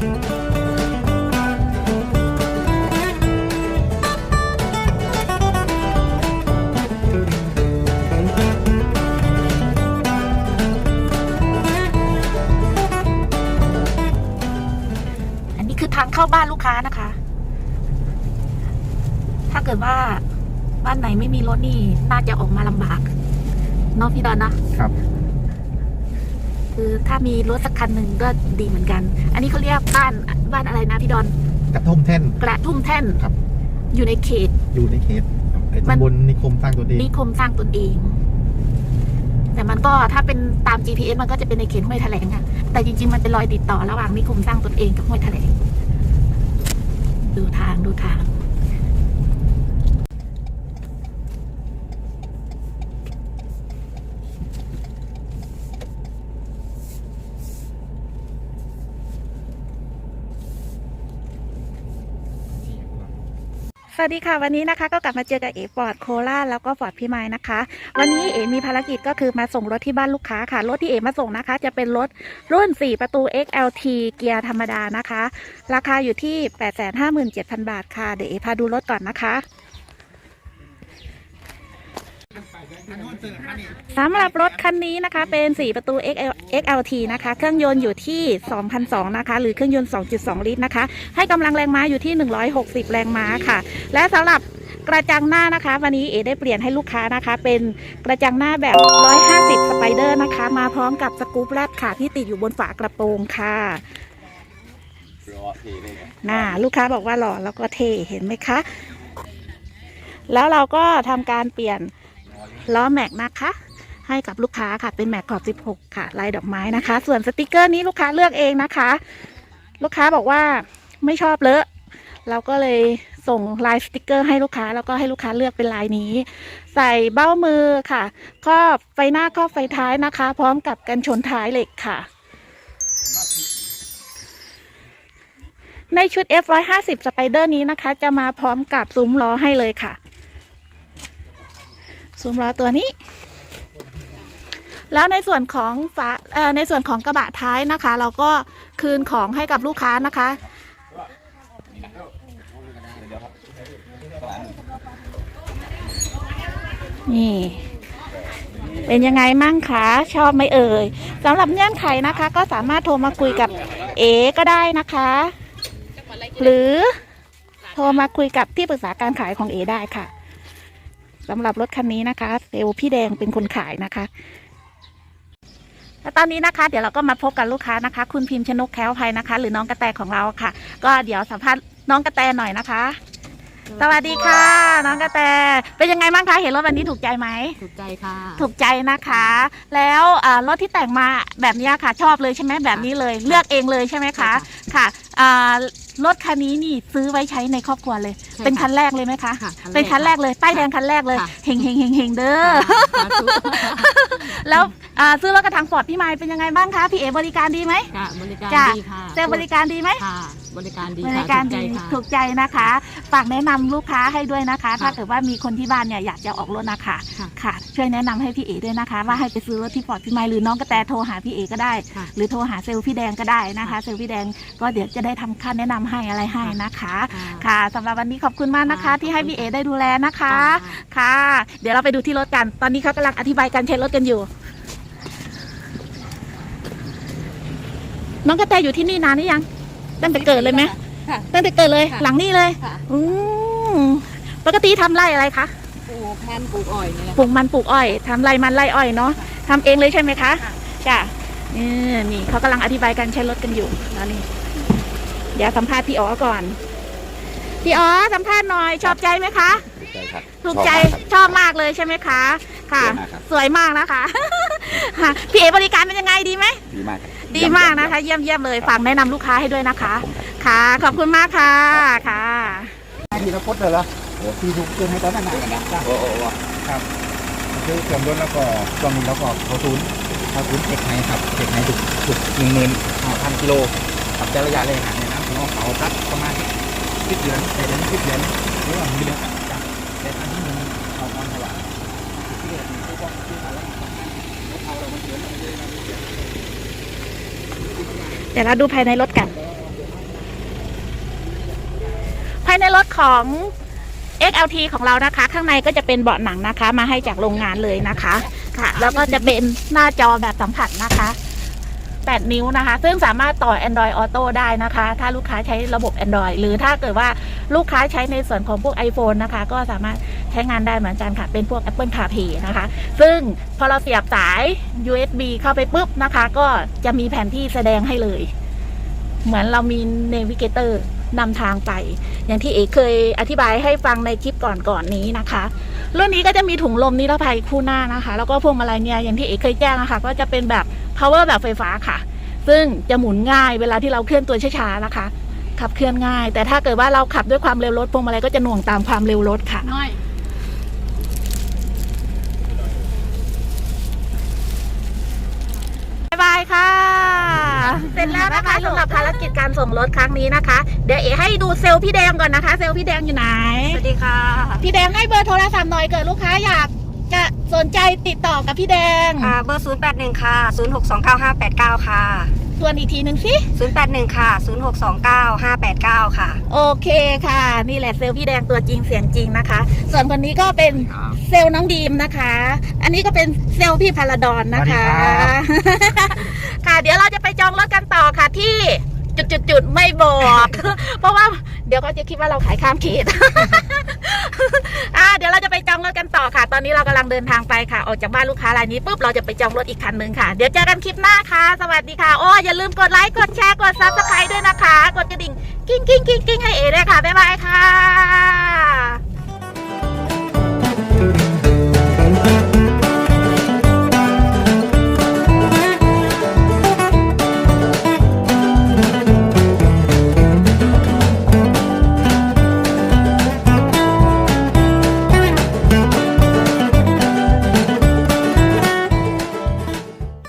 อันนี้คือทางเข้าบ้านลูกค้านะคะ ถ้าเกิดว่าบ้านไหนไม่มีรถนี่ น่าจะออกมาลำบากเนาะพี่ดอนนะครับ ถ้ามีรถสักคันหนึ่งก็ดีเหมือนกัน อันนี้เขาเรียกบ้านบ้านอะไรนะพี่ดอน กระท่อมแท่น กระทุ่มแท่นครับ อยู่ในเขต อยู่ในเขตครับไอ้มัน ตำบลนิคมสร้างตัวเองนิคมสร้างตนเอง แต่มันก็ถ้าเป็นตาม GPS มันก็จะเป็นในเขตห้วยแถลงอะแต่จริงๆ มันเป็นรอยติดต่อระหว่างนิคมสร้างตนเองกับห้วยแถลง ดูทางดูทาง ส วัสดีค่ะวันนี้นะคะก็กลับมาเจอกับเอฟอร์ดโคราชแล้วก็ฟอร์ดพี่ไม้นะคะ วันนี้เอมีภารกิจก็คือมาส่งรถที่บ้านลูกค้าค่ะ รถที่เอมาส่งนะคะ จะเป็นรถรุ่น 4 ประตู XLT เกียร์ธรรมดานะคะ ราคาอยู่ที่ 857,000 บาทค่ะ เดี๋ยวเอพาดูรถก่อนนะคะ สำหรับรถคันนี้นะคะเป็น 4 ประตู XL XLT นะคะ เครื่องยนต์อยู่ที่ 2,002นะคะ หรือเครื่องยนต์ 2.2 ลิตรนะคะ ให้กำลังแรงม้าอยู่ที่ 160 แรงม้าค่ะ และสำหรับกระจังหน้านะคะ วันนี้เอได้เปลี่ยนให้ลูกค้านะคะ เป็นกระจังหน้าแบบ 150 สไปเดอร์นะคะ มาพร้อมกับสกู๊ปแรดค่ะที่ติดอยู่บนฝากระโปรงค่ะน่าลูกค้าบอกว่าหล่อแล้วก็เท่เห็นไหมคะ แล้วเราก็ทำการเปลี่ยน ล้อแม็กนะคะ ให้กับลูกค้าค่ะเป็นแม็กขอบ 16 ค่ะ ลายดอกไม้นะคะ ส่วนสติกเกอร์นี้ลูกค้าเลือกเองนะคะ ลูกค้าบอกว่าไม่ชอบเลอะเราก็เลยส่งลายสติกเกอร์ให้ลูกค้าแล้วก็ให้ลูกค้าเลือกเป็นลายนี้ ใส่เบ้ามือค่ะครอบไฟหน้าครอบไฟท้ายนะคะ พร้อมกับกันชนท้ายเหล็กค่ะ ในชุด F150 Spider นี้นะคะ จะมาพร้อมกับซุ้มล้อให้เลยค่ะ ซุ้มล้อตัวนี้ แล้วในส่วนของฝาในส่วนของกระบะท้ายนะคะ เราก็คืนของให้กับลูกค้านะคะ นี่เป็นยังไงมั่งคะชอบไหมเอ่ยสำหรับเงื่อนไขนะคะ ก็สามารถโทรมาคุยกับเอก็ได้นะคะ หรือโทรมาคุยกับที่ปรึกษาการขายของเอได้ค่ะ สำหรับรถคันนี้นะคะเซลพี่แดงเป็นคนขายนะคะและตอนนี้นะคะ เดี๋ยวเราก็มาพบกับลูกค้านะคะ คุณพิมพ์ชนกแคล้วภัยนะคะ หรือน้องกระแตของเราค่ะ ก็เดี๋ยวสัมภาษณ์น้องกระแตหน่อยนะคะ สวัสดีค่ะ น้องกระแตเป็นยังไงบ้างคะเห็นรถวันนี้ถูกใจไหมถูกใจค่ะ ถูกใจนะคะ แล้วอ่ารถที่แต่งมาแบบนี้ค่ะชอบเลยใช่ไหมแบบนี้เลย เลือกเองเลยใช่ไหมคะค่ะอ่ารถคันนี้นี่ซื้อไว้ใช้ในครอบครัวเลยใช่ค่ะเป็นคันแรกเลยไหมคะค่ะเป็นคันแรกเลยป้ายแดงคันแรกเลยค่ะเฮงเฮงเฮงเฮงเด้อสาธุแล้วอ่าซื้อรถกระถางฟอร์ดพี่ไม้เป็นยังไงบ้างคะพี่เอบริการดีไหมค่ะบริการจ้ะดีค่ะเซลล์บริการดีไหมค่ะ บริการดีบค่ะริการถูดีใจค่ะถูกใจนะคะ ฝากแนะนำลูกค้าให้ด้วยนะคะ ถ้าค่ะเกิดว่ามีคนที่บ้านเนี่ยอยากจะออกรถนะคะค่ะค่ะช่วยแนะนำให้พี่เอด้วยนะคะ ว่าให้ไปซื้อรถที่ฟอร์ดพี่ไม้หรือน้องกระแตโทรหาพี่เอก็ได้ค่ะหรือโทรหาเซลล์พี่แดงก็ได้นะคะค่ะเซลล์พี่แดงก็เดี๋ยวจะได้ทำค่าแนะนำให้อะไรให้นะคะ ค่ะค่ะสำหรับวันนี้ขอบคุณมากนะคะค่ะที่ให้พี่เอได้ดูแลนะคะค่ะค่ะ เดี๋ยวเราไปดูที่รถกัน ตอนนี้เขากำลังอธิบายการใช้รถกันอยู่ น้องกระแตอยู่ที่นี่นานหรือยัง ตั้งแต่เกิดเลยไหมค่ะ ตั้งแต่เกิดเลย ค่ะหลังนี้เลยค่ะ อืมปกติทำไร่อะไรคะปลูกมันปลูกอ้อยนี่แหละ ปลูกมันปลูกอ้อยทำไร่มันไร่อ้อยเนาะทำเองเลยใช่ไหมคะค่ะ จ้ะนี่นี่เขากำลังอธิบายการใช้รถกันอยู่แล้วนี่เดี๋ยวสัมภาษณ์พี่อ๋อก่อนพี่อ๋อสัมภาษณ์หน่อยชอบใจไหมคะถูกใจครับถูกใจชอบมากครับชอบมากเลยใช่ไหมคะ ค่ะสวยมากครับสวยมากนะคะ ค่ะพี่เอบริการเป็นยังไงดีไหม ดีมากครับ ดีมากนะคะ เยี่ยมเยี่ยมเลยฝากแนะนำลูกค้าให้ด้วยนะคะ ค่ะ ขอบคุณมากค่ะค่ะ ทีละพดเลยเหรอโอ้ทีถูกเกินให้ตอนนั้นนะนะโอ้โหครับคือเครื่องยนต์แล้วก็เครื่องมือแล้วก็เขาศูนย์เขาศูนย์เทคไนครับเทคไนถูกถูกหนึ่งหมื่นห้าพันกิโลขับใช้ระยะเลยหันเนี่ยนะน้องเขาพัดประมาณสิบเดือนแต่เดือนสิบเดือนหรือว่ามีเดือน เดี๋ยวเราดูภายในรถกัน ภายในรถของ XLT ของเรานะคะ ข้างในก็จะเป็นเบาะหนังนะคะ มาให้จากโรงงานเลยนะคะ ค่ะ แล้วก็จะเป็นหน้าจอแบบสัมผัสนะคะ 8 นิ้วนะคะ ซึ่งสามารถต่อ Android Auto ได้นะคะ ถ้าลูกค้าใช้ระบบ Android หรือถ้าเกิดว่าลูกค้าใช้ในส่วนของพวก iPhone นะคะ ก็สามารถ ใช้งานได้เหมือนกันค่ะ เป็นพวก Apple CarPlay นะคะ ซึ่งพอเราเสียบสาย USB เข้าไปปุ๊บนะคะ ก็จะมีแผนที่แสดงให้เลย เหมือนเรามี Navigator นำทางไป อย่างที่เอกเคยอธิบายให้ฟังในคลิปก่อนๆนนี้นะคะรุ่นนี้ก็จะมีถุงลมนิรภัยคู่หน้านะคะ แล้วก็พวงมาลัยเนี่ยอย่างที่เอกเคยแจ้งนะคะ ก็จะเป็นแบบ power แบบไฟฟ้าค่ะ ซึ่งจะหมุนง่ายเวลาที่เราเคลื่อนตัวช้าๆนะคะ ขับเคลื่อนง่าย แต่ถ้าเกิดว่าเราขับด้วยความเร็วรถพวงมาลัยก็จะหน่วงตามความเร็วรถค่ะ น้อย บ๊ายบาย ค่ะ เสร็จแล้วนะคะสำหรับภารกิจการส่งรถครั้งนี้นะคะ เดี๋ยวเอ๋ให้ดูเซลล์พี่แดงก่อนนะคะ เซลล์พี่แดงอยู่ไหน สวัสดีค่ะ พี่แดงให้เบอร์โทรศัพท์หน่อยเกิดลูกค้าอยากจะสนใจติดต่อกับพี่แดง อ่าเบอร์ 081 ค่ะ 0629589ค่ะ ส่วนอีกทีหนึ่งสิ081 ค่ะ 0629589 ค่ะ โอเคค่ะ นี่แหละเซลล์พี่แดงตัวจริงเสียงจริงนะคะ ส่วนคนนี้ก็เป็นเซลล์น้องดีมนะคะ อันนี้ก็เป็นเซลล์พี่พาราดอนนะคะ สวัสดีครับ ค่ะ เดี๋ยวเราจะไปจองรถกันต่อค่ะที่จุดจุดจุดๆๆไม่บอก เพราะว่า เดี๋ยวก็จะคิดว่าเราขายข้ามเขต อ่า เดี๋ยวเราจะไปจองรถกันต่อค่ะ ตอนนี้เรากำลังเดินทางไปค่ะ ออกจากบ้านลูกค้ารายนี้ปุ๊บเราจะไปจองรถอีกคันหนึ่งค่ะ เดี๋ยวเจอกันคลิปหน้าค่ะ สวัสดีค่ะ โอ้อย่าลืมกดไลค์ กดแชร์ กดซับสไครต์ด้วยนะคะ กดกระดิ่ง กิ้งกิ้งกิ้งกิ้งให้เอด้วยค่ะบ๊ายบายค่ะ